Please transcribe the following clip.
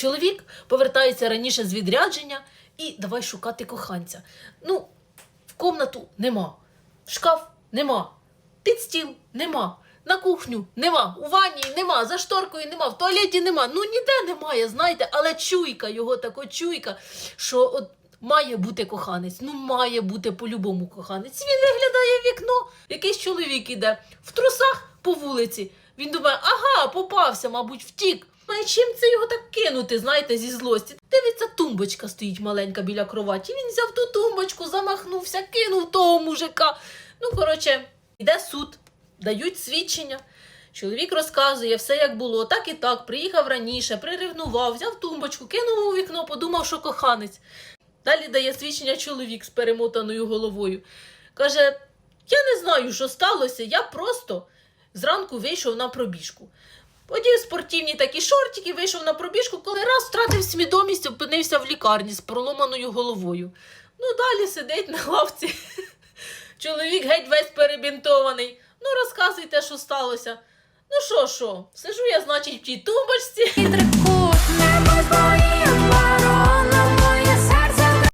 Чоловік повертається раніше з відрядження і давай шукати коханця. Ну, в комнату нема, в шкаф нема, під стіл нема, на кухню нема, у ванні нема, за шторкою нема, в туалеті нема. Ну ніде немає, знаєте, але чуйка його тако чуйка, що от має бути коханець. Ну, має бути по-любому коханець. Він виглядає в вікно, якийсь чоловік іде в трусах по вулиці. Він думає, ага, попався, мабуть, втік. Ну і чим це його так кинути, знаєте, зі злості? Дивиться, тумбочка стоїть маленька біля кроваті. Він взяв ту тумбочку, замахнувся, кинув того мужика. Ну, коротше, йде суд, дають свідчення. Чоловік розказує все, як було, так і так. Приїхав раніше, приревнував, взяв тумбочку, кинув у вікно, подумав, що коханець. Далі дає свідчення чоловік з перемотаною головою. Каже: Я не знаю, що сталося, я просто зранку вийшов на пробіжку. Одів спортивні такі шортики, вийшов на пробіжку, коли раз втратив свідомість, опинився в лікарні з проломаною головою. Ну, далі сидить на лавці. Чоловік геть весь перебінтований. Ну, розказуйте, що сталося. Ну що, що, сижу я, значить, в тій тумбочці.